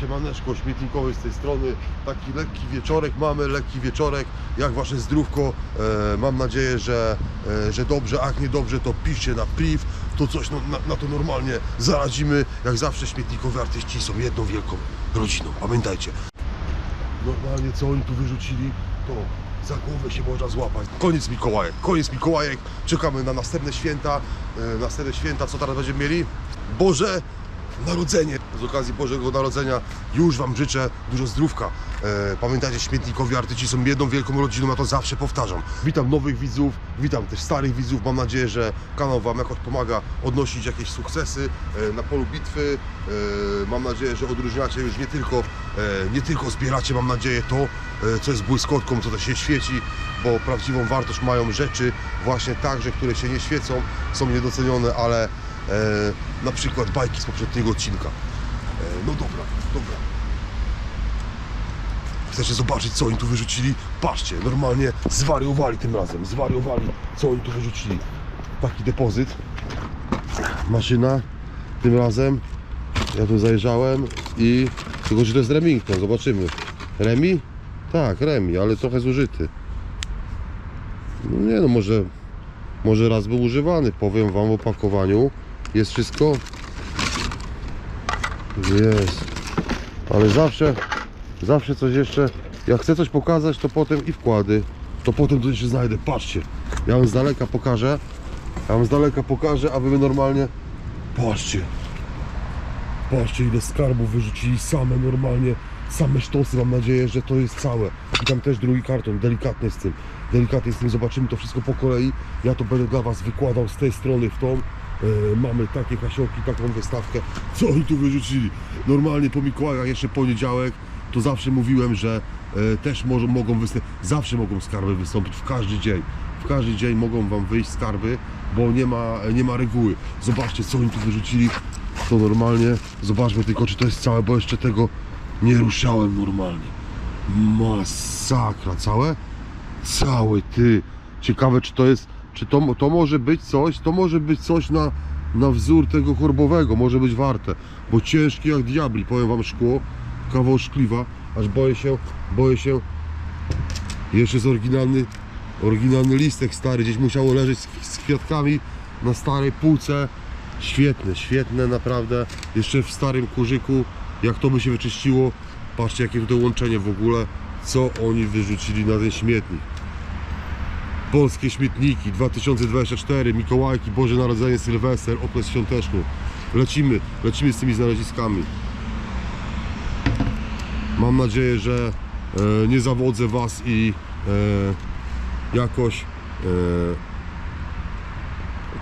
Siemaneczko, śmietnikowy z tej strony. Taki lekki wieczorek mamy, lekki wieczorek. Jak wasze zdrówko? E, mam nadzieję, że, e, że dobrze, a jak nie dobrze, to piszcie na priv. To coś no, na, na to normalnie zaradzimy. Jak zawsze śmietnikowi artyści są jedną wielką rodziną. Pamiętajcie. Normalnie co oni tu wyrzucili, to za głowę się można złapać. Koniec Mikołajek, koniec Mikołajek. Czekamy na następne święta. E, następne święta, co teraz będziemy mieli? Boże Narodzenie. Z okazji Bożego Narodzenia już Wam życzę dużo zdrówka. E, pamiętajcie, śmietnikowi artyści są jedną wielką rodziną, ja to zawsze powtarzam. Witam nowych widzów, witam też starych widzów. Mam nadzieję, że kanał Wam jakoś pomaga odnosić jakieś sukcesy e, na polu bitwy. E, mam nadzieję, że odróżniacie już nie tylko, e, nie tylko zbieracie, mam nadzieję, to, e, co jest błyskotką, co to się świeci, bo prawdziwą wartość mają rzeczy właśnie także, które się nie świecą, są niedocenione, ale e, na przykład bajki z poprzedniego odcinka. E, no dobra, dobra. Chcecie zobaczyć, co oni tu wyrzucili? Patrzcie, normalnie zwariowali tym razem, zwariowali, co oni tu wyrzucili. Taki depozyt, maszyna, tym razem ja tu zajrzałem i tylko, że to jest Remington, zobaczymy. Remi? Tak, Remi, ale trochę zużyty. No nie no, może, może raz był używany, powiem Wam w opakowaniu. Jest wszystko? Jest. Ale zawsze, zawsze coś jeszcze, jak chcę coś pokazać, to potem i wkłady, to potem to jeszcze znajdę. Patrzcie, ja wam z daleka pokażę, ja wam z daleka pokażę, a wy normalnie, patrzcie. Patrzcie ile skarbów wyrzucili same normalnie, same sztosy, mam nadzieję, że to jest całe. I tam też drugi karton, delikatnie z tym, delikatnie z tym, zobaczymy to wszystko po kolei. Ja to będę dla Was wykładał z tej strony w tą. E, mamy takie kasiołki, taką wystawkę. Co oni tu wyrzucili? Normalnie po Mikołajach, jeszcze poniedziałek, to zawsze mówiłem, że e, też może, mogą wystąpić, zawsze mogą skarby wystąpić w każdy dzień. W każdy dzień mogą Wam wyjść skarby, bo nie ma, nie ma reguły. Zobaczcie, co oni tu wyrzucili to normalnie. Zobaczmy tylko, czy to jest całe, bo jeszcze tego nie ruszałem normalnie. Masakra, całe? Cały ty. Ciekawe, czy to jest, czy to, to może być coś, to może być coś na, na wzór tego chorbowego, może być warte, bo ciężki jak diabli, powiem wam szkło, kawał szkliwa, aż boję się, boję się, jeszcze jest oryginalny, oryginalny listek stary, gdzieś musiało leżeć z, z kwiatkami na starej półce, Świetne, świetne naprawdę. Jeszcze w starym kurzyku, jak to by się wyczyściło, patrzcie jakie tutaj łączenie w ogóle, co oni wyrzucili na ten śmietnik. Polskie śmietniki 2024, Mikołajki, Boże Narodzenie, Sylwester, okres świąteczny. Lecimy, lecimy z tymi znaleziskami. Mam nadzieję, że e, nie zawodzę Was i e, jakoś e,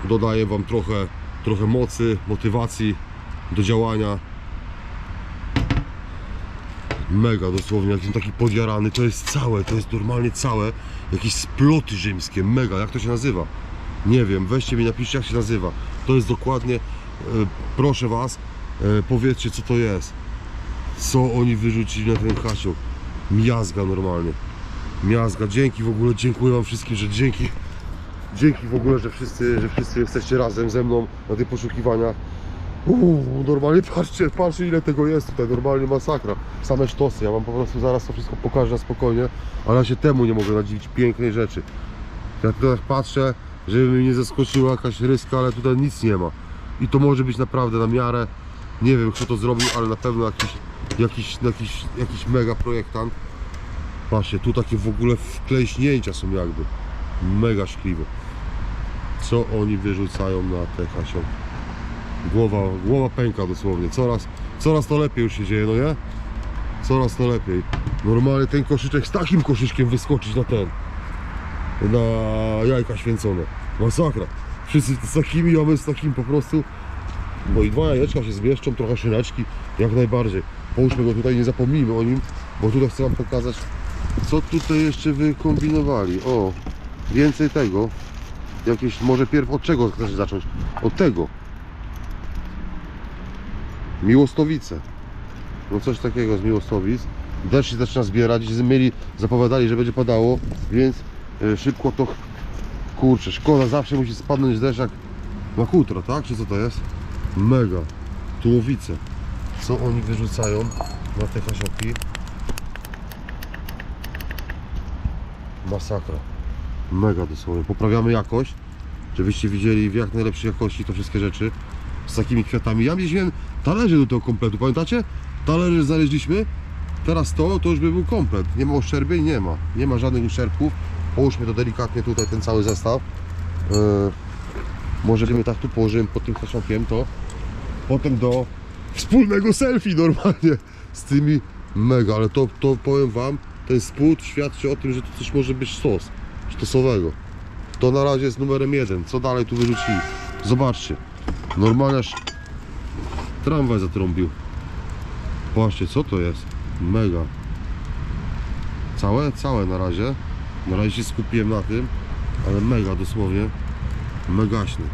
dodaję Wam trochę, trochę mocy, motywacji do działania. Mega dosłownie, jak taki podjarany, to jest całe, to jest normalnie całe, jakieś sploty rzymskie, mega, jak to się nazywa? Nie wiem, weźcie mi, napiszcie jak się nazywa. To jest dokładnie, e, proszę Was, e, powiedzcie co to jest. Co oni wyrzucili na ten kasiok. Miazga normalnie. Miazga, dzięki w ogóle, dziękuję Wam wszystkim, że dzięki Dzięki w ogóle, że wszyscy, że wszyscy jesteście razem ze mną na tych poszukiwaniach. Uuu, normalnie patrzcie, patrzcie ile tego jest tutaj, normalnie masakra. Same sztosy, ja wam po prostu zaraz to wszystko pokażę na spokojnie, ale ja się temu nie mogę nadziwić, pięknej rzeczy. Ja tutaj patrzę, żeby mnie nie zaskoczyła jakaś ryska, ale tutaj nic nie ma. I to może być naprawdę na miarę, nie wiem kto to zrobił, ale na pewno jakiś, jakiś, jakiś, jakiś mega projektant. Patrzcie, tu takie w ogóle wkleśnięcia są jakby. Mega szkliwe. Co oni wyrzucają na te kasiołki? Głowa, głowa pęka dosłownie. Coraz, coraz to lepiej już się dzieje, no nie? Coraz to lepiej. Normalnie ten koszyczek z takim koszyczkiem wyskoczyć na ten. Na jajka święcone. Masakra. Wszyscy z takimi, a my z takim po prostu. No i dwa jajeczka się zmieszczą, trochę szyneczki, jak najbardziej. Połóżmy go tutaj, nie zapomnijmy o nim, bo tutaj chcę wam pokazać, co tutaj jeszcze wykombinowali. O, więcej tego. Jakieś, może pierw od czego chcesz zacząć? Od tego. Miłostowice. No coś takiego z Miłostowic. Deszcz się zaczyna zbierać. Mieli, zapowiadali, że będzie padało, więc e, szybko to... Kurczę, szkoda, zawsze musi spadnąć deszcz jak na kutro, tak? Czy co to jest? Mega. Tułowice. Co oni wyrzucają? na te hasioki. Masakra. Mega dosłownie. Poprawiamy jakość, żebyście widzieli w jak najlepszej jakości to wszystkie rzeczy. Z takimi kwiatami. Ja mieliśmy talerze do tego kompletu, pamiętacie? Talerze znaleźliśmy. Teraz to, to już by był komplet. Nie ma uszczerbień? Nie ma. Nie ma żadnych uszczerbków. Połóżmy to delikatnie tutaj, ten cały zestaw. Yy, może my tak tu położymy pod tym hasiokiem to. Potem do wspólnego selfie normalnie z tymi mega, ale to, to powiem wam, ten spód świadczy o tym, że to coś może być stos, stosowego. To na razie jest numerem jeden. Co dalej tu wyrzucili? Zobaczcie. Normalnie tramwaj zatrąbił. Patrzcie, co to jest? Mega. Całe? Całe na razie. Na razie się skupiłem na tym, ale mega dosłownie. Megaśny.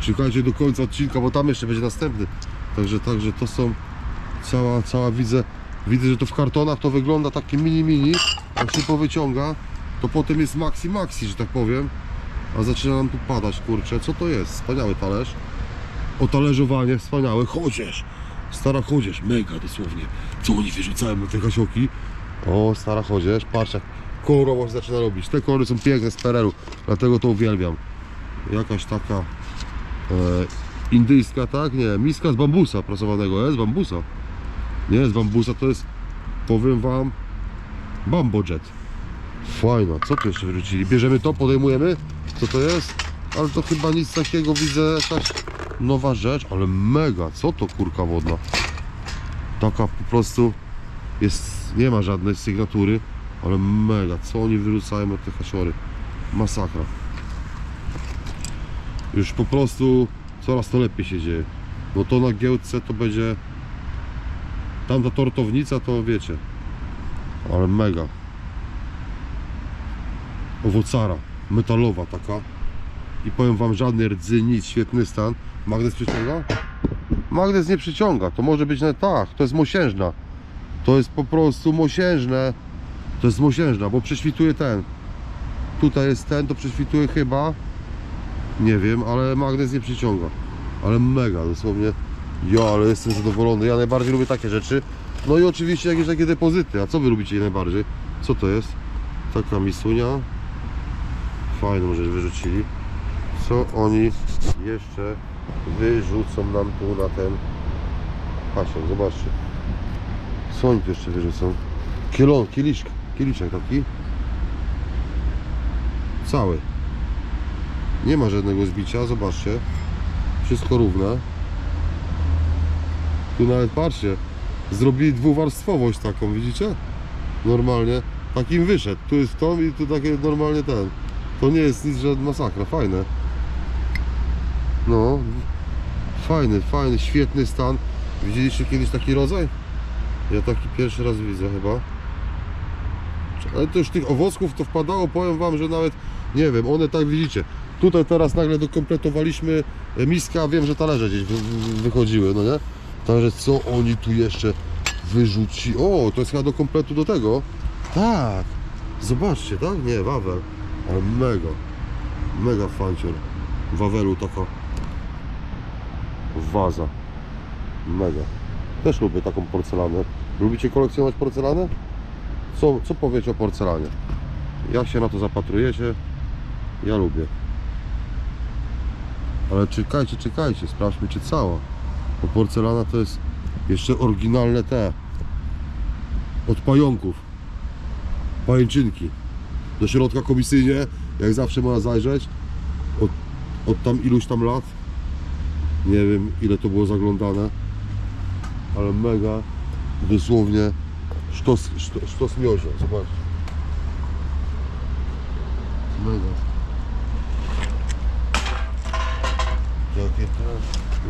Czekajcie do końca odcinka, bo tam jeszcze będzie następny. Także, także to są cała, cała widzę, widzę, że to w kartonach to wygląda takie mini mini, jak się powyciąga, to potem jest maxi maxi, że tak powiem. A zaczyna nam tu padać, kurczę, co to jest? Wspaniały talerz. Otalerzowanie wspaniałe, chodzież. Stara chodzież, mega dosłownie. Co oni wyrzucają na te hasioki? O, stara chodzież, patrz jak kolorowo się zaczyna robić. Te kolory są piękne z PRL-u, dlatego to uwielbiam. Jakaś taka e, indyjska, tak? Nie, miska z bambusa prasowanego, jest bambusa. Nie, z bambusa to jest, powiem wam, Bambo Jet. Fajna, co tu jeszcze wyrzucili? Bierzemy to, podejmujemy, co to jest? Ale to chyba nic takiego, widzę jakaś nowa rzecz, ale mega, co to kurka wodna? Taka po prostu jest, nie ma żadnej sygnatury, ale mega, co oni wyrzucają na te hasiory? Masakra. Już po prostu coraz to lepiej się dzieje. No to na giełdce to będzie tamta tortownica to wiecie. Ale mega. Owocara, metalowa taka. I powiem wam żadny rdzy, nic, świetny stan. Magnes przyciąga? Magnes nie przyciąga, to może być nawet tak, to jest mosiężna. To jest po prostu mosiężne. To jest mosiężna, bo prześwituje ten. Tutaj jest ten, to prześwituje chyba. Nie wiem, ale magnes nie przyciąga. Ale mega, dosłownie. Ja, ale jestem zadowolony. Ja najbardziej lubię takie rzeczy. No i oczywiście jakieś takie depozyty. A co wy lubicie najbardziej? Co to jest? Taka misunia. Fajną rzecz wyrzucili. Co oni jeszcze wyrzucą nam tu na ten pasiek? Zobaczcie. Co oni tu jeszcze wyrzucą? Kielon, kieliszk, kieliszek taki. Cały. Nie ma żadnego zbicia, zobaczcie. Wszystko równe. Tu nawet patrzcie, zrobili dwuwarstwowość taką, widzicie? Normalnie. Takim wyszedł. Tu jest to i tu takie normalnie ten. To nie jest nic, że masakra, fajne. No. Fajny, fajny, świetny stan. Widzieliście kiedyś taki rodzaj? Ja taki pierwszy raz widzę chyba. Ale to już tych owoców to wpadało, powiem wam, że nawet nie wiem, one tak widzicie. Tutaj teraz nagle dokompletowaliśmy miska, wiem, że talerze gdzieś wy, wychodziły, no nie? Także co oni tu jeszcze wyrzuci? O, to jest chyba do kompletu do tego. Tak. Zobaczcie, tak? Nie, wawel. Ale mega. Mega fancior. Wawelu taka waza. Mega. Też lubię taką porcelanę. Lubicie kolekcjonować porcelanę? Co, co powiecie o porcelanie? Jak się na to zapatrujecie? Ja lubię. Ale czekajcie, czekajcie, sprawdźmy czy cała. Bo porcelana to jest jeszcze oryginalne te od pająków. Pajęczynki. Do środka komisyjnie, jak zawsze można zajrzeć. Od, od tam iluś tam lat. Nie wiem ile to było zaglądane. Ale mega. Dosłownie sztos, sztos, sztos. Zobaczcie. Mega. Jakie teraz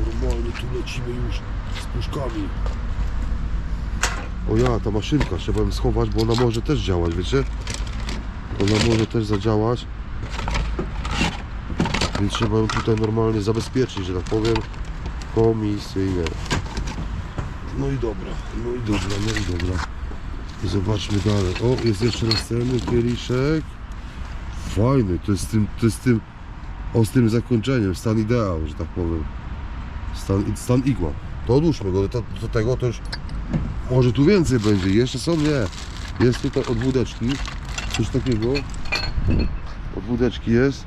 normalnie tu lecimy już z puszkami. O ja, ta maszynka trzeba ją schować, bo ona może też działać, wiecie? Ona może też zadziałać. Trzeba ją tutaj normalnie zabezpieczyć, że tak powiem, komisyjnie. No i dobra, no i dobra, no i dobra. I zobaczmy dalej. O, jest jeszcze następny kieliszek. Fajny, to jest z tym, to jest z tym zakończeniem, stan ideał, że tak powiem. Stan, stan igła. to odłóżmy go do, do tego, to już może tu więcej będzie, jeszcze są, nie. Jest tutaj od wódeczki, coś takiego, od wódeczki jest,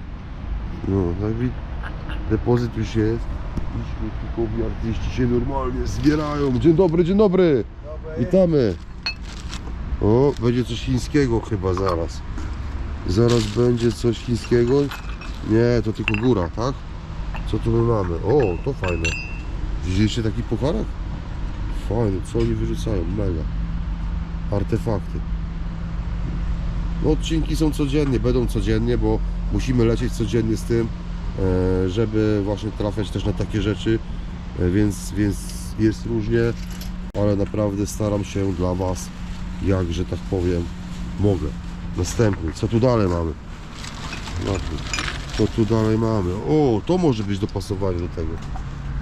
no, tak wi- depozyt już jest i śmietnikowi artyści się normalnie zbierają. Dzień dobry, dzień dobry, witamy. O, będzie coś chińskiego chyba zaraz. Zaraz będzie coś chińskiego. Nie, to tylko góra, tak? Co tu my mamy? O, to fajne. Widzieliście taki pucharek? Fajny, co oni wyrzucają? Mega. Artefakty. No odcinki są codziennie, będą codziennie, bo musimy lecieć codziennie z tym, e, żeby właśnie trafiać też na takie rzeczy, e, więc, więc jest różnie, ale naprawdę staram się dla Was, jak że tak powiem, mogę. Następny, co tu dalej mamy? Co tu dalej mamy? O, to może być dopasowanie do tego.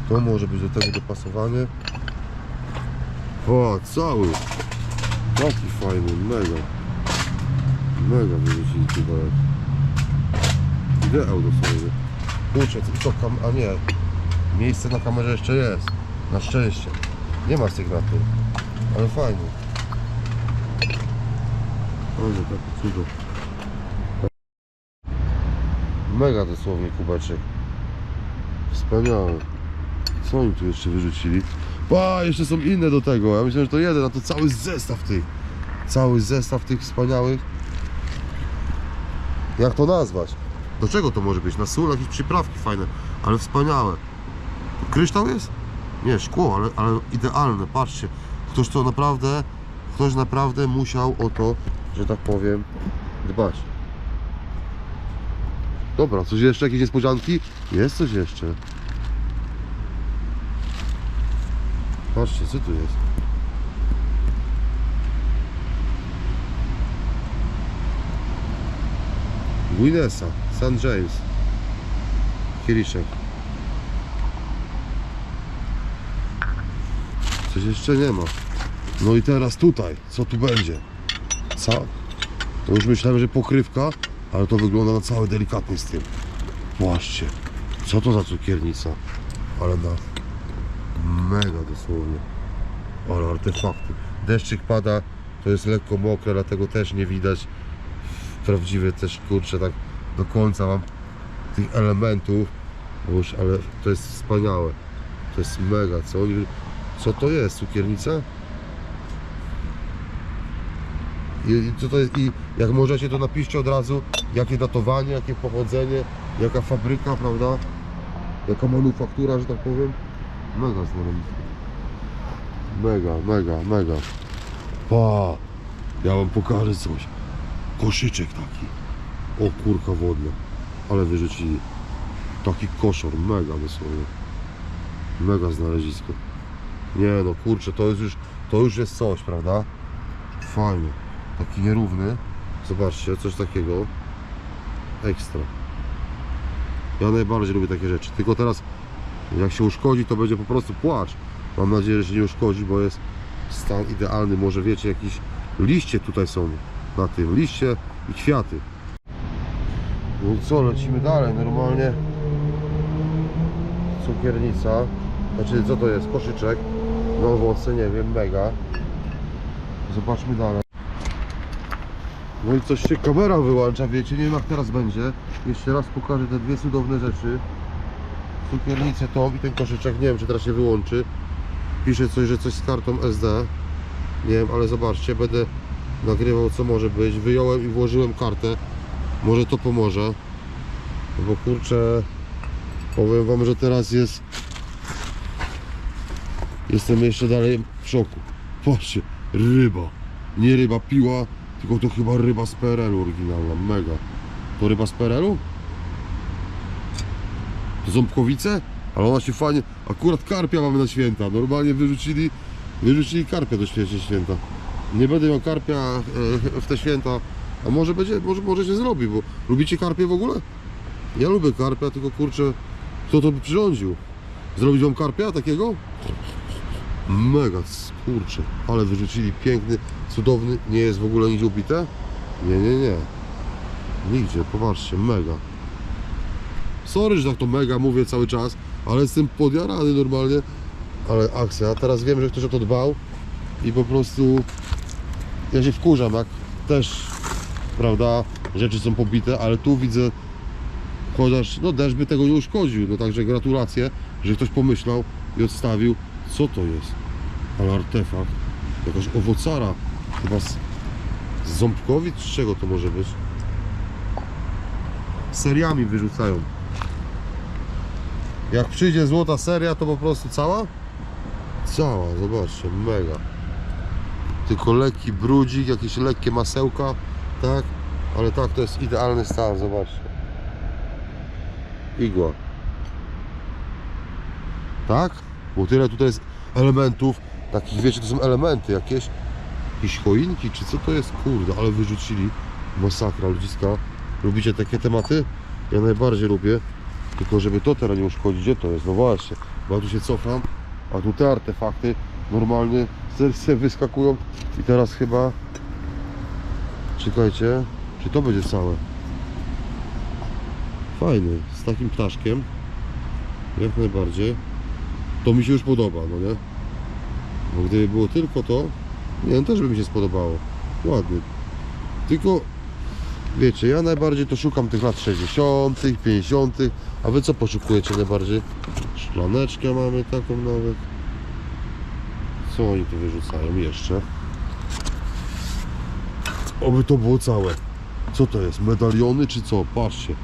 To może być do tego dopasowanie. O, cały. Taki fajny, mega. Mega wyrzucili chyba jak. Ideał dosłownie. Kurczę, co, kam... A nie. Miejsce na kamerze jeszcze jest. Na szczęście. Nie ma sygnatur. Ale fajnie. Ojej, takie cudo. Mega dosłownie kubeczek. Wspaniały. Co oni tu jeszcze wyrzucili? Pa, jeszcze są inne do tego. Ja myślałem, że to jeden, a to cały zestaw tych. Cały zestaw tych wspaniałych. Jak to nazwać? Do czego to może być? Na sól jakieś przyprawki fajne, ale wspaniałe. Kryształ jest? Nie, szkło, ale, ale idealne. Patrzcie, ktoś to naprawdę, ktoś naprawdę musiał o to, że tak powiem, dbać. Dobra, coś jeszcze? Jakieś niespodzianki? Jest coś jeszcze. Patrzcie, co tu jest? Guinessa, St. James. Kieliszek. Coś jeszcze nie ma. No i teraz tutaj, co tu będzie? Co? To już myślałem, że pokrywka, ale to wygląda na cały delikatny styl. Patrzcie, co to za cukiernica? Ale na mega dosłownie. Ale artefakty. Deszczyk pada, to jest lekko mokre, dlatego też nie widać prawdziwy też kurczę tak do końca mam tych elementów, już, ale to jest wspaniałe. To jest mega. Co, co to jest? Cukiernica? I, I co to jest? I jak możecie to napiszcie od razu, jakie datowanie, jakie pochodzenie, jaka fabryka, prawda? Jaka manufaktura, że tak powiem. Mega znalezisko. Mega, mega, mega. Pa! Ja wam pokażę coś. Koszyczek taki. O kurka wodna. Ale wyrzucili. Taki koszor, mega dosłownie. Mega znalezisko. Nie no kurczę, to jest już, to już jest coś, prawda? Fajnie. Taki nierówny. Zobaczcie, coś takiego. Ekstra. Ja najbardziej lubię takie rzeczy. Tylko teraz jak się uszkodzi, to będzie po prostu płacz. Mam nadzieję, że się nie uszkodzi, bo jest stan idealny. Może wiecie, jakieś liście tutaj są na tym. Liście i kwiaty. No i co, lecimy dalej. Normalnie cukiernica. Znaczy, co to jest? Koszyczek. No owoce, nie wiem, mega. Zobaczmy dalej. No i coś się kamera wyłącza, wiecie, nie wiem jak teraz będzie. Jeszcze raz pokażę te dwie cudowne rzeczy. Cukiernicę tą i ten koszyczek, nie wiem czy teraz się wyłączy. Pisze coś, że coś z kartą SD. Nie wiem, ale zobaczcie, będę nagrywał co może być. Wyjąłem i włożyłem kartę. Może to pomoże. Bo kurczę, powiem wam, że teraz jest... Jestem jeszcze dalej w szoku. Patrzcie, ryba. Nie ryba piła, tylko to chyba ryba z PRL-u oryginalna, mega. To ryba z PRL-u? Ząbkowice? Ale ona się fajnie... Akurat karpia mamy na święta. Normalnie wyrzucili, wyrzucili karpia do święta. Nie będę miał karpia e, w te święta. A może będzie, może, może się zrobi, bo lubicie karpie w ogóle? Ja lubię karpia, tylko kurczę, kto to by przyrządził? Zrobić wam karpia takiego? Mega, kurczę, ale wyrzucili piękny, cudowny, nie jest w ogóle nigdzie ubite? Nie, nie, nie. Nigdzie, popatrzcie, mega. Sorry, że tak to mega mówię cały czas, ale jestem podjarany normalnie. Ale akcja, teraz wiem, że ktoś o to dbał i po prostu ja się wkurzam, jak też, prawda, rzeczy są pobite, ale tu widzę chociaż, no deszcz by tego nie uszkodził, no także gratulacje, że ktoś pomyślał i odstawił, co to jest, ale artefakt, jakaś owocara, chyba z, z ząbkowic, z czego to może być? Seriami wyrzucają. Jak przyjdzie złota seria, to po prostu cała? Cała, zobaczcie, mega. Tylko lekki brudzik, jakieś lekkie masełka, tak? Ale tak, to jest idealny stan, zobaczcie. Igła. Tak? Bo tyle tutaj jest elementów, takich wiecie, to są elementy jakieś, jakieś choinki, czy co to jest? Kurde, ale wyrzucili. Masakra, ludziska. Lubicie takie tematy? Ja najbardziej lubię. Tylko żeby to teraz nie uszkodzić, gdzie to jest? No właśnie, bo ja tu się cofam, a tu te artefakty normalnie serce wyskakują i teraz chyba czekajcie, czy to będzie całe? Fajny, z takim ptaszkiem jak najbardziej to mi się już podoba, no nie? Bo gdyby było tylko to nie, no też by mi się spodobało ładny tylko wiecie, ja najbardziej to szukam tych lat 60., 50., a wy co poszukujecie najbardziej? Szklaneczkę mamy taką nawet. Co oni tu wyrzucają jeszcze? Oby to było całe. Co to jest? Medaliony czy co? Patrzcie.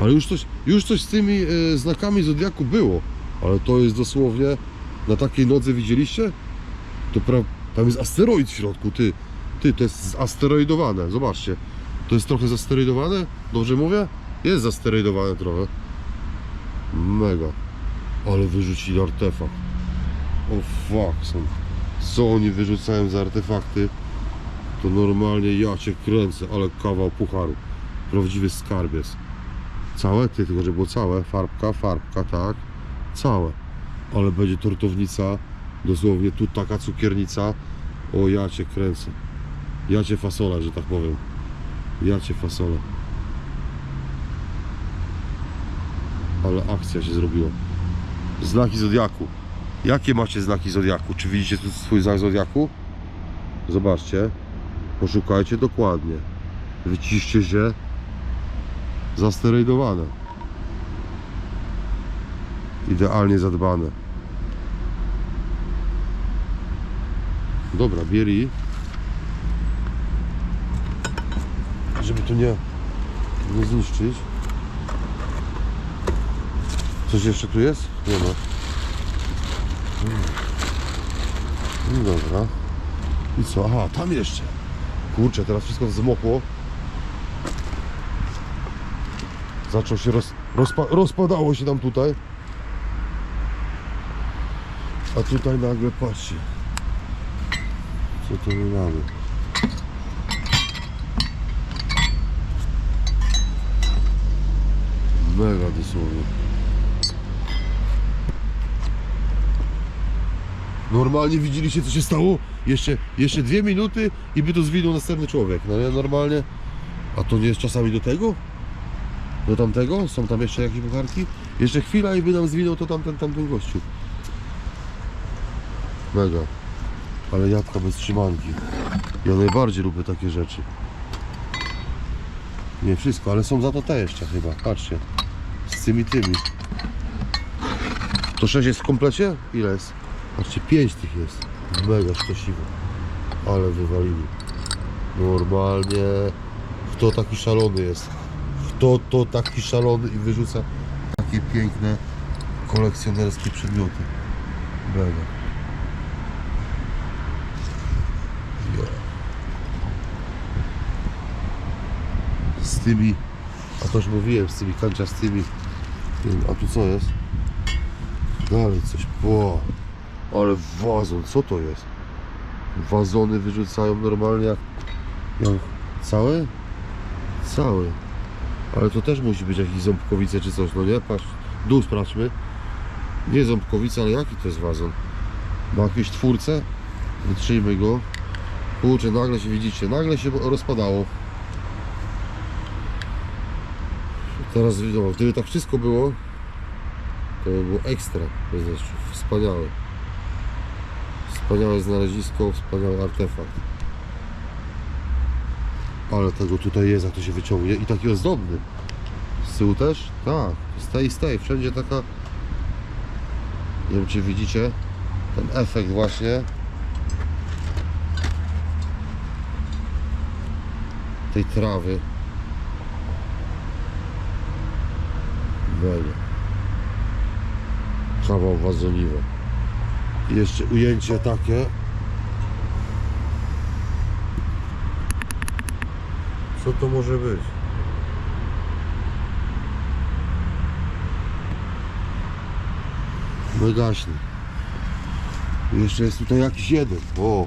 Ale już coś, już coś z tymi e, znakami Zodiaku było. Ale to jest dosłownie na takiej nodze widzieliście? To pra... Tam jest asteroid w środku, ty. Ty, to jest asteroidowane, zobaczcie. To jest trochę zasteroidowane? Dobrze mówię? Jest zasteroidowane trochę. Mega. Ale wyrzucili artefakt. O fuck, są. Co oni wyrzucają za artefakty? To normalnie ja cię kręcę, ale kawał pucharu. Prawdziwy skarbiec. Całe? Ty, tylko że było całe. Farbka, farbka, tak. Całe. Ale będzie tortownica. Dosłownie tu taka cukiernica. O, ja cię kręcę. Ja cię fasola, że tak powiem. Ja cię fasolę. Ale akcja się zrobiła. Znaki Zodiaku. Jakie macie znaki Zodiaku? Czy widzicie tu swój znak Zodiaku? Zobaczcie. Poszukajcie dokładnie. Wyciszcie się. Zasteroidowane. Idealnie zadbane. Dobra, bieri. żeby tu nie, nie zniszczyć. Coś jeszcze tu jest? Nie ma. No dobra. I co? Aha, tam jeszcze. Kurczę, teraz wszystko zmokło. Zaczął się roz, rozpa, rozpadało się tam tutaj. A tutaj nagle patrzcie. Co to my mamy? Mega dosłownie. Normalnie widzieliście co się stało? Jeszcze, jeszcze dwie minuty i by to zwinął następny człowiek. No nie, normalnie. A to nie jest czasami do tego? Do tamtego? Są tam jeszcze jakieś pucharki? Jeszcze chwila i by nam zwinął to tamten, tamten gościu. Mega. Ale jabłka bez trzymanki. Ja najbardziej lubię takie rzeczy. Nie wszystko, ale są za to te jeszcze chyba. Patrzcie. Z tymi tymi. To 6 jest w komplecie? Ile jest? Patrzcie, 5 tych jest. Mega szczęśliwe. Ale wywalili. Normalnie. Kto taki szalony jest? Kto to taki szalony i wyrzuca takie piękne kolekcjonerskie przedmioty? Mega. Z tymi a to już mówiłem z tymi kanciastymi. Tym, A tu co jest? Dalej coś. Ło. Ale wazon, co to jest? Wazony wyrzucają normalnie jak, jak całe? Całe. Ale to też musi być jakieś ząbkowice czy coś, no nie? Patrz, dół sprawdźmy. Nie ząbkowice, ale jaki to jest wazon? Ma jakieś twórcę? Wytrzyjmy go. Kurczę, nagle się widzicie, nagle się rozpadało. Teraz wiadomo, gdyby tak wszystko było, to by było ekstra bez deszczu. Wspaniałe. Wspaniałe znalezisko, wspaniały artefakt. Ale tego tutaj jest, jak to się wyciągnie i taki ozdobny. Z tyłu też? Tak, stay, stay, wszędzie taka... Nie wiem czy widzicie ten efekt właśnie tej trawy. Mega. Kawał wazoniwa. Jeszcze ujęcie takie. Co to może być? No Jeszcze jest tutaj jakiś jeden. O!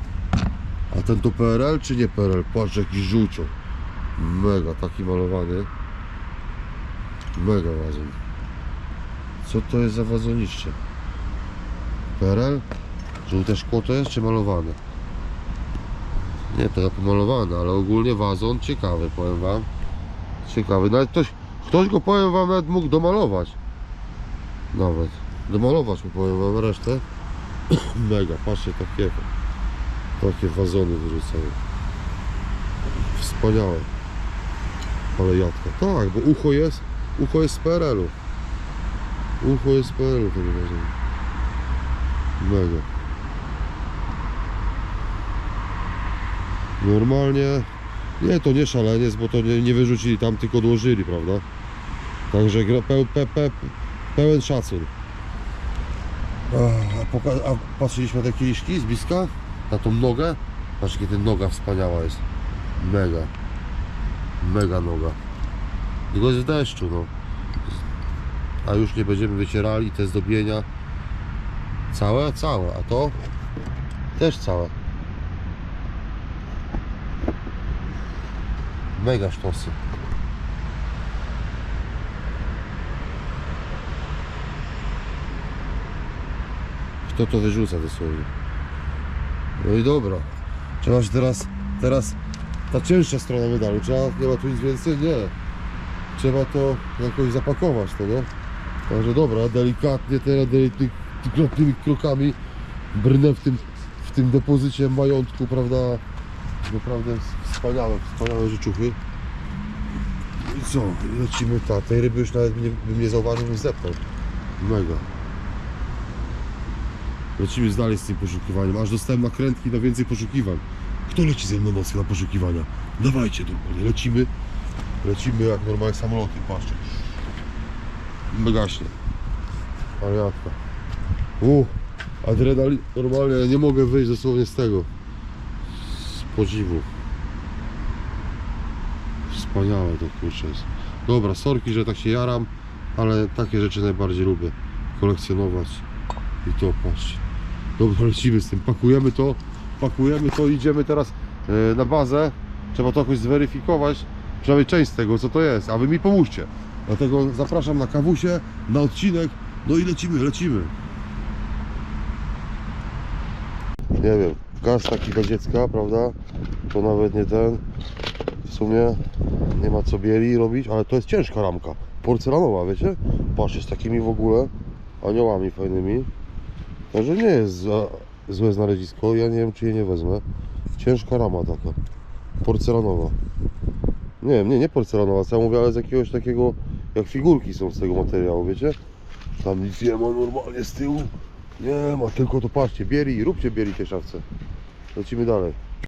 A ten to PRL czy nie PRL? Patrz jakiś żółcio. Mega, taki malowany. Mega wazon. Co to jest za wazoniście? PRL? Żółte szkło to jest czy malowane? Nie, to pomalowane, ale ogólnie wazon ciekawy, powiem wam. Ciekawy, nawet ktoś, ktoś go powiem wam nawet mógł domalować. Nawet. Domalować mu powiem wam resztę. Mega, patrzcie takie, takie wazony wyrzucają. Wspaniałe. Ale jadka. Tak, bo ucho jest, ucho jest z PRL-u. Ucho jest z PRL-u tego wazonu. Mega. Normalnie, nie to nie szaleniec, bo to nie, nie wyrzucili tam, tylko odłożyli, prawda? Także gra- pe, pe, pe, pełen szacun. A, a patrzyliśmy na te kieliszki z bliska? Na tą nogę? Patrz, ta noga wspaniała jest. Mega. Mega noga. Tylko jest w deszczu, no. A już nie będziemy wycierali te zdobienia. Całe? Całe. A to? Też całe. Mega sztosy. Kto to wyrzuca dosłownie? No i dobra. Trzeba się teraz, teraz ta cięższa strona medalu. Trzeba, nie ma tu nic więcej? Nie. Trzeba to jakoś zapakować to, nie? Także dobra, delikatnie teraz delikatnymi kroknymi krokami brnę w tym, w tym depozycie majątku, prawda? Naprawdę wspaniałe, wspaniałe rzeczuchy. I co? Lecimy ta. Tej ryby już nawet nie, bym nie zauważył, bym zepnął. Mega. Lecimy dalej z tym poszukiwaniem, aż dostałem nakrętki na więcej poszukiwań. Kto leci ze mną na poszukiwania? Dawajcie, normalnie, lecimy. Lecimy jak normalne samoloty, patrzcie. Megaśnie. Ariatka. U, adrenalin, normalnie nie mogę wyjść dosłownie z tego. Z podziwu. Wspaniałe to kurczę jest. Dobra, sorki, że tak się jaram, ale takie rzeczy najbardziej lubię. Kolekcjonować. I to patrzcie. Dobra, lecimy z tym. Pakujemy to, pakujemy to, idziemy teraz e, na bazę. Trzeba to jakoś zweryfikować, przynajmniej część z tego, co to jest, a wy mi pomóżcie. Dlatego zapraszam na kawusie, na odcinek, no i lecimy, lecimy. Nie wiem, gaz taki dla dziecka, prawda? To nawet nie ten. W sumie nie ma co bieli robić, ale to jest ciężka ramka. Porcelanowa, wiecie? Patrz, jest takimi w ogóle aniołami fajnymi. Także nie jest złe znalezisko, ja nie wiem czy je nie wezmę. Ciężka rama taka, porcelanowa. Nie wiem, nie, nie porcelanowa, co ja mówię, ale z jakiegoś takiego, jak figurki są z tego materiału, wiecie? Tam nic nie ma normalnie z tyłu. Nie ma, tylko to patrzcie, bieli, róbcie bieli tej szafce. Lecimy dalej.